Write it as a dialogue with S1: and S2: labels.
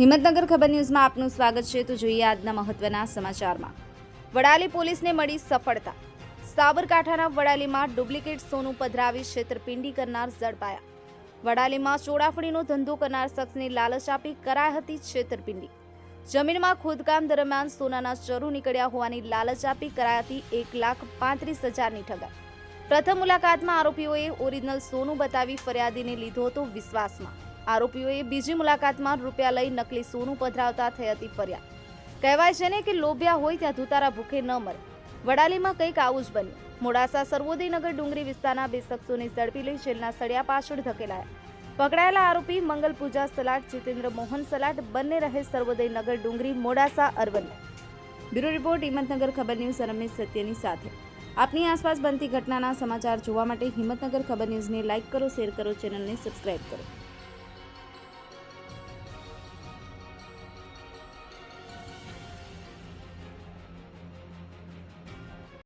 S1: હિંમતનગર ખબર ન્યૂઝમાં આપનું સ્વાગત છે. તો જોઈએ આજના મહત્વના સમાચારમાં. વડાલી પોલીસને મળી સફળતા. સાબરકાંઠાના વડાલીમાં ડુપ્લિકેટ સોનું પધરાવી છેતરપિંડી કરનાર ઝડપાયા. વડાલીમાં ચોડાફળીનો ધંધો કરનાર શખ્સની લાલચ આપી કરાઈ હતી છેતરપિંડી. જમીનમાં ખોદકામ દરમિયાન સોનાના ચરુ નીકળ્યા હોવાની લાલચ આપી કરાઈ હતી એક લાખ પાંત્રીસ હજારની ઠગાઈ. પ્રથમ મુલાકાતમાં આરોપીઓએ ઓરિજિનલ સોનું બતાવી ફરિયાદીને લીધો હતો વિશ્વાસમાં. આરોપીઓએ બીજી મુલાકાતમાં રૂપિયા લઈ નકલી સોનું પધરાવતા થઈ હતી ફરિયાદ કહેવાય છે ને કે લોભ્યા હોય ત્યાં ધુતારા ભૂખે ન મરે. વડાલીમાં કંઈક આવું જ બન્યું. મોડાસા સર્વોદયનગર ડુંગરી વિસ્તારના બે શખ્સોને ઝડપી લઈ જેલના સળિયા પાછળ ધકેલાયા. પકડાયેલા આરોપી મંગલ પૂજા સલાટ જીતેન્દ્ર મોહન સલાટ બંને રહે સર્વોદયનગર ડુંગરી, મોડાસા, અરવલ્લી. બ્યુરો રિપોર્ટ, હિંમતનગર ખબર ન્યૂઝ, રમેશ સત્યની સાથે. આપની આસપાસ બનતી ઘટનાના સમાચાર જોવા માટે હિંમતનગર ખબર ન્યૂઝને લાઇક કરો, શેર કરો, ચેનલને સબસ્ક્રાઇબ કરો.